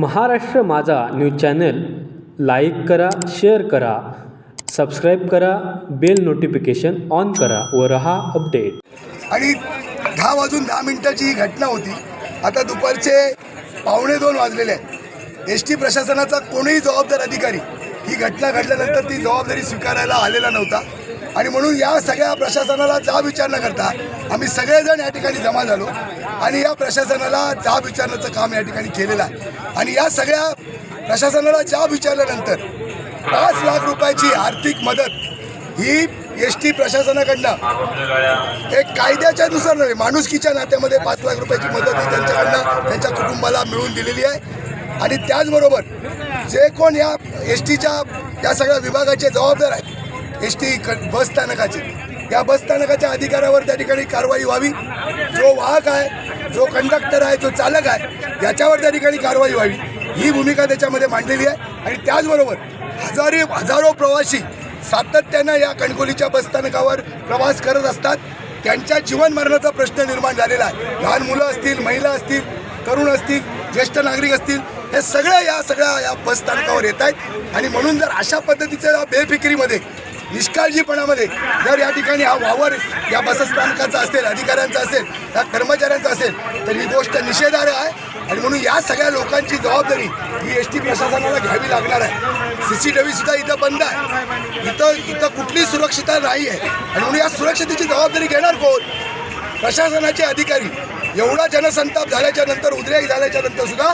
Maharashtra Majha news channel like करा share करा subscribe करा बेल नोटिफिकेशन ऑन करा व रहा अपडेट. आणि दहा वाजून दहा मिनिटाची ही घटना होती. आता दुपारचे पावणे दोन वाजलेले आहेत. एस टी प्रशासनाचा कोणीही जबाबदार अधिकारी ही घटना घडल्यानंतर ती जबाबदारी स्वीकारायला आलेला नव्हता. आणि म्हणून या सगळ्या प्रशासनाला जाब विचार न करता आम्ही सगळेजण या ठिकाणी जमा झालो. आणि या प्रशासनाला जाब विचारण्याचं काम या ठिकाणी केलेलं आहे. आणि या सगळ्या प्रशासनाला जाब विचारल्यानंतर पाच लाख रुपयाची आर्थिक मदत ही एस टी प्रशासनाकडनं एक कायद्याच्या नुसार नव्हे माणुसकीच्या नात्यामध्ये पाच लाख रुपयाची मदत ही त्यांच्याकडनं त्यांच्या कुटुंबाला मिळवून दिलेली आहे. आणि त्याचबरोबर जे कोण या एस टीच्या या सगळ्या विभागाचे जबाबदार आहेत एस टी बस स्थानकाचे. या बस स्थानकाच्या अधिकाऱ्यावर त्या ठिकाणी कारवाई व्हावी. जो वाहक आहे जो कंडक्टर आहे जो चालक आहे याच्यावर त्या ठिकाणी कारवाई व्हावी. ही भूमिका त्याच्यामध्ये मांडलेली आहे. आणि त्याचबरोबर हजारे हजारो प्रवासी सातत्यानं या कणकोलीच्या बसस्थानकावर प्रवास करत असतात. त्यांच्या जीवन मरणाचा प्रश्न निर्माण झालेला आहे. लहान मुलं असतील महिला असतील तरुण असतील ज्येष्ठ नागरिक असतील हे सगळ्या या सगळ्या या बसस्थानकावर येत आहेत. आणि म्हणून जर अशा पद्धतीच्या या निष्काळजीपणामध्ये जर या ठिकाणी हा वावर या बसस्थानकाचा असेल अधिकाऱ्यांचा असेल या कर्मचाऱ्यांचा असेल तर ही गोष्ट निषेधार्ह आहे. आणि म्हणून या सगळ्या लोकांची जबाबदारी ही एस टी प्रशासनाला घ्यावी लागणार आहे. सी सी टी व्ही सुद्धा इथं बंद आहे. इथं इथं कुठली सुरक्षितता नाही आहे. आणि म्हणून या सुरक्षतेची जबाबदारी घेणार कोण? प्रशासनाचे अधिकारी. एवढा जनसंताप झाल्याच्यानंतर उद्रेक झाल्याच्यानंतर सुद्धा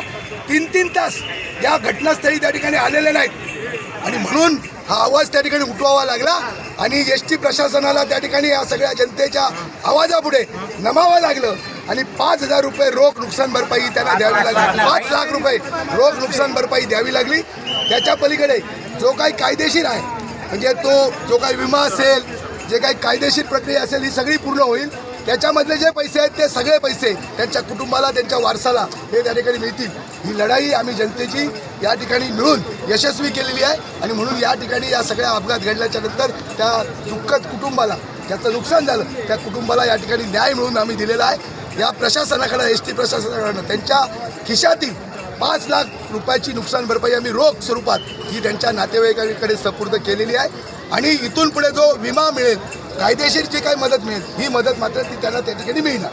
तीन तीन तास या घटनास्थळी त्या ठिकाणी आलेले नाहीत. आणि म्हणून हा आवाज त्या ठिकाणी उठवावा लागला आणि एस टी प्रशासनाला त्या ठिकाणी या सगळ्या जनतेच्या आवाजापुढे नमावं लागलं. आणि पाच हजार रुपये रोख नुकसान भरपाई त्यांना द्यावी लागली. पाच लाख रुपये रोख नुकसान भरपाई द्यावी लागली. त्याच्या पलीकडे जो काही कायदेशीर आहे म्हणजे तो जो काही विमा असेल जे काही कायदेशीर प्रक्रिया असेल ही सगळी पूर्ण होईल. त्याच्यामधले जे पैसे आहेत ते सगळे पैसे त्यांच्या कुटुंबाला त्यांच्या वारसाला हे त्या ठिकाणी मिळतील. ही लढाई आम्ही जनतेची या ठिकाणी मिळून यशस्वी केलेली आहे. आणि म्हणून या ठिकाणी या सगळ्या अपघात घडल्याच्या नंतर त्या दुःखद कुटुंबाला ज्याचं नुकसान झालं त्या कुटुंबाला या ठिकाणी न्याय मिळून आम्ही दिलेला आहे. या प्रशासनाकडं एस टी प्रशासनाकडनं त्यांच्या खिशातील पाच लाख रुपयाची नुकसान भरपाई आम्ही रोख स्वरूपात ही त्यांच्या नातेवाईकांकडे सपूर्द केलेली आहे. आणि इथून पुढे जो विमा मिळेल कायदेशीर जी काही मदत मिळेल ही मदत मात्र ती त्यांना त्या ठिकाणी मिळणार.